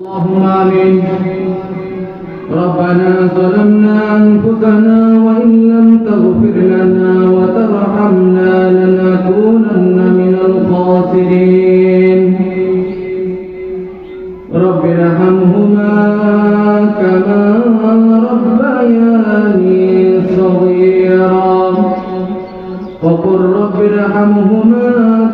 اللهم آمين. ربنا ظلمنا أنفسنا وإن لم تغفر لنا وترحمنا لنكونن من الخاسرين. رب ارحمهما كما ربياني صغيرا. وقل رب ارحمهما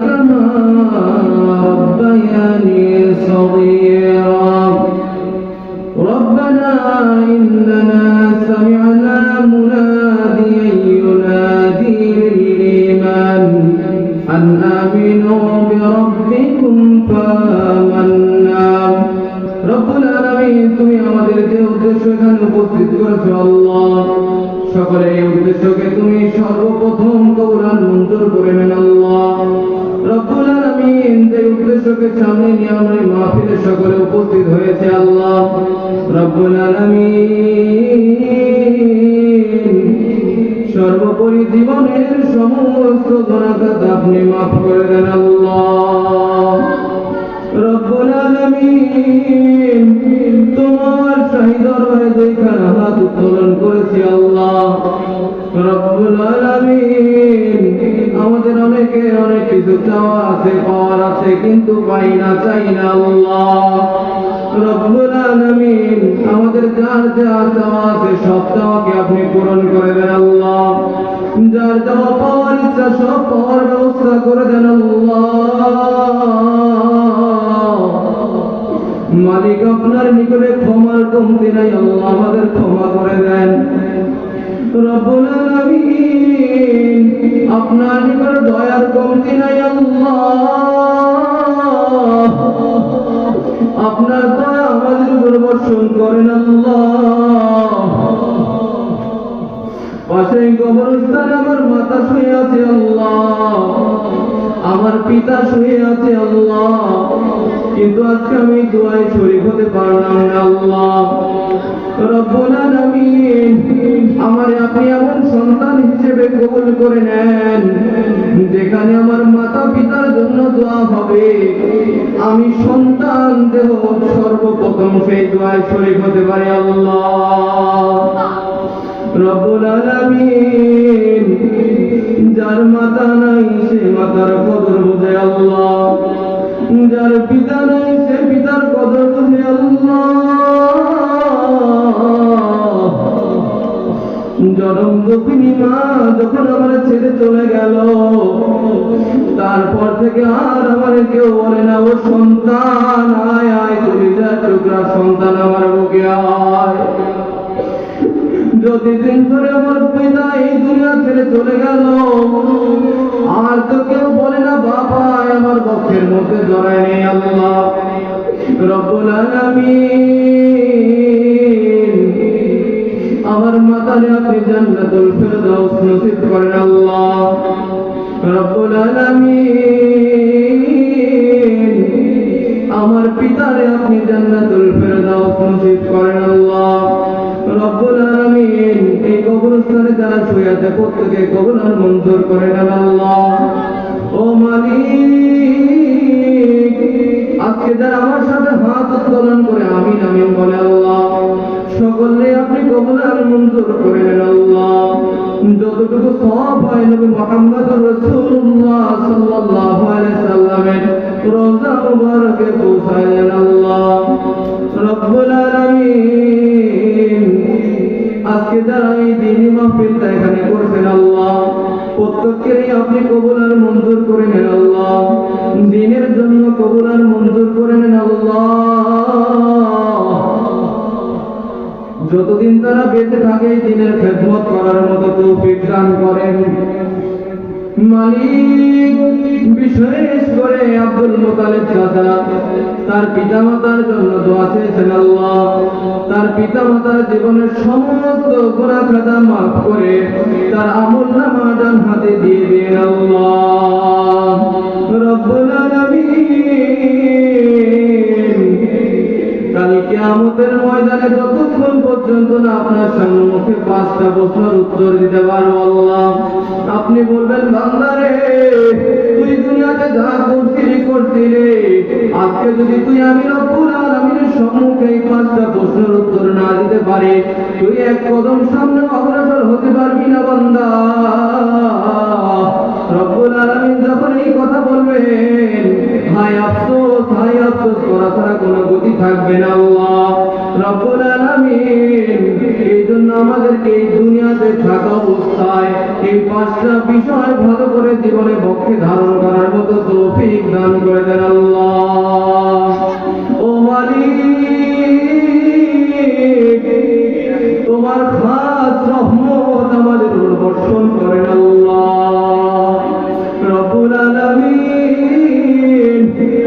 উদ্দেশ্যকে তুমি সর্বপ্রথম কবুলান মঞ্জুর করে নেন আল্লাহ। রব্বুল যে উদ্দেশ্যকে সামনে নিয়ে আমরা এই মাহফিলে সকলে উপস্থিত হয়েছে আল্লাহ। রব্বুল আলামিন। সর্বোপরি জীবনের সমস্ত গুণাখাত আপনি মাফ করে দেন আল্লাহ। রব্বুল আলামিন, তোমার শাহিদর হয়ে যেখানে হাত উত্তোলন করেছি আল্লাহ। রব্বুল আলামিন আমাদের যার যা চাওয়া আছে, সব চাওয়াকে আপনি পূরণ করে দেন আল্লাহ। যার চাওয়া পাওয়ার ইচ্ছা, সব পাওয়ার ব্যবস্থা করে দেন মালিক আপনার নিকটে ক্ষমার কমতি নাই, আল্লাহ আমাদের ক্ষমা করে দেন। আপনার নিকটে দয়ার কমতি নাই আপনার দয়া আমাদের উপর বর্ষণ করেন আল্লাহ। পাশে কবরস্থানে আমার মাতা শুয়ে আছে আল্লাহ। আমার পিতা শুয়ে আছে আল্লাহ। কিন্তু আজকে আমি দোয়ায় শরীক হতে পারলাম না আল্লাহ। রব্বুল আলামিন, আমার আপনি এমন সন্তান হিসেবে কবুল করে নেন, যেখানে আমার মাতা পিতার জন্য দোয়া হবে। আমি সন্তান দেহ সর্বপ্রথম সেই দোয়ায় শরীক হতে পারি আল্লাহ। রব্বুল আলামিন, যার মাতা নাই, সে মাতার যার পিতা নাই, সে পিতার কদর আল্লাহ। জনম দুঃখিনী মা যখন আমার ছেড়ে চলে গেল, তারপর থেকে আর আমার কেউ বলে না, ও সন্তান, আয় আয়, তুমি যা টুকরা সন্তান আমার বুকে আয়। যদি দিন ধরে আমার পিতা এই দুনিয়া ছেড়ে চলে গেল, আর তো পক্ষের মধ্যে জড়ায় নেই আল্লাহ। রব্বুল আলামিন। আমার মাতারে আপনি জান্নাতুল ফেরদাউস নসিব করেন আল্লাহ। রব্বুল আলামিন। আমার পিতারে আপনি জান্নাতুল ফেরদাউস নসিব করেন আল্লাহ। রব্বুল আলামিন, এই কবরস্থানে যারা শুয়ে আছে প্রত্যেকে কবর মঞ্জুর করে নেন আল্লাহ। ও মালিক। আজকে যারা আমার সাথে হাত উত্তোলন করে, আমিন আমিন বলে আল্লাহ। সকলে আপনি কবুল আর মঞ্জুর করে নেন আল্লাহ। যতটুকু সব হয় নবী মুহাম্মদ রাসূলুল্লাহ সাল্লাল্লাহু আলাইহি সাল্লামের রোজা মুবারকে পৌঁছায় দেন আল্লাহ। রব্বুল আলামিন, আজকে যারা এই দিনী মাহফিলটা এখানে করছেন আল্লাহ প্রত্যেককেই আপনি কবুল আর মঞ্জুর করে নেন আল্লাহ। দিনের জন্য কবুল আর মঞ্জুর করে নেন আল্লাহ। যতদিন তারা বেঁচে থাকে, দিনের খেদমত করার মতো তৌফিক দান করেন। মালিক বিশেষ করে আব্দুল মোতালেব চাচা, তার পিতামাতার জন্য দোয়া চেয়েছেন আল্লাহ। তার পিতামাতার জীবনের সমস্ত গুণা খাতা মাফ করে তার আমল নামা হাতে দিয়ে দিন আল্লাহ। রব্বুল আলামিন কিয়ামতের ময়দানে যতক্ষণ পর্যন্ত না আপনার সম্মুখে পাঁচটা প্রশ্নের উত্তর দিতে পারব আল্লাহ। আপনি বলবেন বান্দারে তুই দুনিয়াতে যা করছিলি করছিলি। আজকে যদি তুই আমি রব্বুল আলামিনের সম্মুখে এই পাঁচটা প্রশ্নের উত্তর না দিতে পারি, তুই এক কদম সামনে অগ্রসর হতে পারবি না, বান্দা। রব্বুল আলামিন যখন এই কথা বলবেন হাই আফসোস হাই আফসোস করা ছাড়া কোনো গতি থাকবে না, আল্লাহ। রব্বুল আলামিন এই জন্য আমাদেরকে এই দুনিয়াতে থাকা অবস্থায় এই পাঁচটা বিষয় ভালো করে জীবনে পক্ষে ধারণ করার মতো তৌফিক দান করে দেন আল্লাহ। ও মালিক, তোমার খাস রহমত আমাদের বর্ষণ করেন আল্লাহ। রব্বুল আলামিন,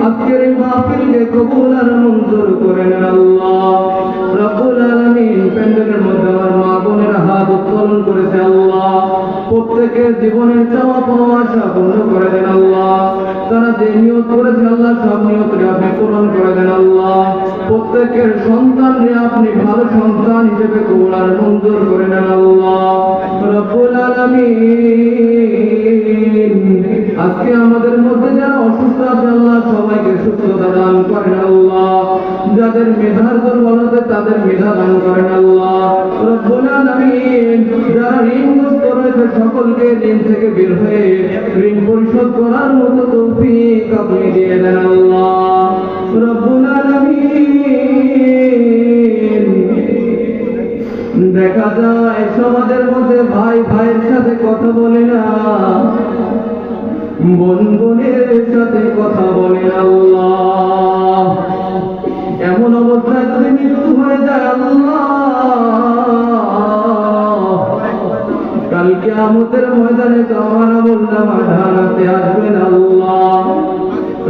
আজকের মাহফিলকে কবুল আর জীবনের চাওয়া পাওয়া আশা পূর্ণ করে দেন আল্লাহ। তারা যে নিয়ত করেছে আল্লাহ, সব নিয়তকে আপনি পূরণ করে দেন আল্লাহ। প্রত্যেকের সন্তানরে আপনি ভালো সন্তান হিসেবে মঞ্জুর করে নেন আল্লাহ। রব্বুল আলামিন, আজকে আমাদের মধ্যে যারা অসুস্থ আছে আল্লাহ, সবাইকে সুস্থতা দান করেন আল্লাহ। যাদের মেধার দুর্বলতা, তাদের মেধা দান করেন আল্লাহ। সকলকে ঋণ থেকে বের হয়ে ঋণ পরিশোধ করার মতো তৌফিক আপনি দিয়ে দেন দেখা যায় সমাজের মধ্যে ভাই ভাইয়ের সাথে কথা বলে না। বোন বোনের সাথে কথা বলে আল্লাহ। এমন অবস্থায় যদি মৃত্যু হয়ে যায় আল্লাহ কালকে কিয়ামতের ময়দানে তো বললাম আধারাতে আসবেন আল্লাহ।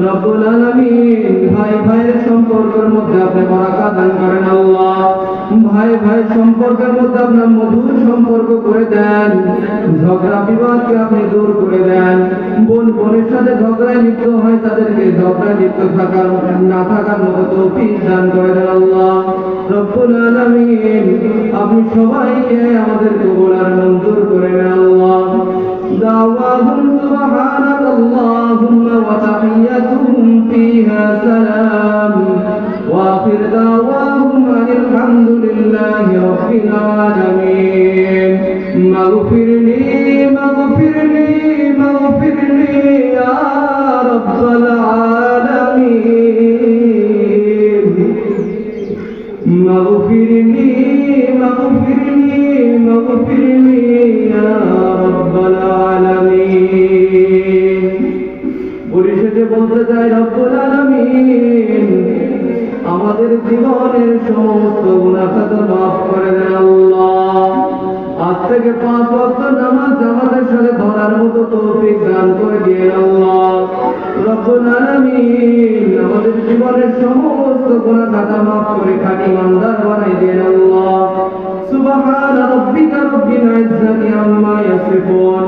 রব্বুল আলামিন ভাই ভাইয়ের সম্পর্কের মধ্যে আপনি বারাকা দান করেন আল্লাহ। ভাই ভাই সম্পর্কের মধ্যে আপনার মধুর সম্পর্ক করে দেন। ঝগড়া বিবাদকে আপনি দূর করে দেন। বোন, বোনের সাথে ঝগড়ায় লিপ্ত হয়, তাদেরকে ঝগড়ায় লিপ্ত থাকার, না থাকার মতো তৌফিক দান করে দেন আল্লাহ। রব্বুল আলামিন, আপনি সবাইকে আমাদের কবুল আর মঞ্জুর করে নেন আল্লাহ। দাওয়াহুম সুবহানাকাল্লাহুম্মা ওয়া তাহিয়াতুহুম ফিহা সালাম। في العالمين مغفر لي مغفر لي مغفر لي يا رب العالمين مغفر لي مغفر لي مغفر لي يا رب العالمين ورشد بلد رب العالمين আমাদের জীবনের সমস্ত গুনাহ মাফ করে দেন আল্লাহ। আজ থেকে পাঁচ ওয়াক্ত নামাজ আমাদের সাথে ধরার মতো তৌফিক দান করে দিয়ে আল্লাহ। রব্বুল আলামিন আমাদের জীবনের সমস্ত গুনাহ খাতা মাফ করে খাঁটি ইমানদার বানাই দিয়ে আল্লাহ। সুবহান রাব্বিকা রব্বিল ইজ্জাতি আম্মা ইয়াসিফুন।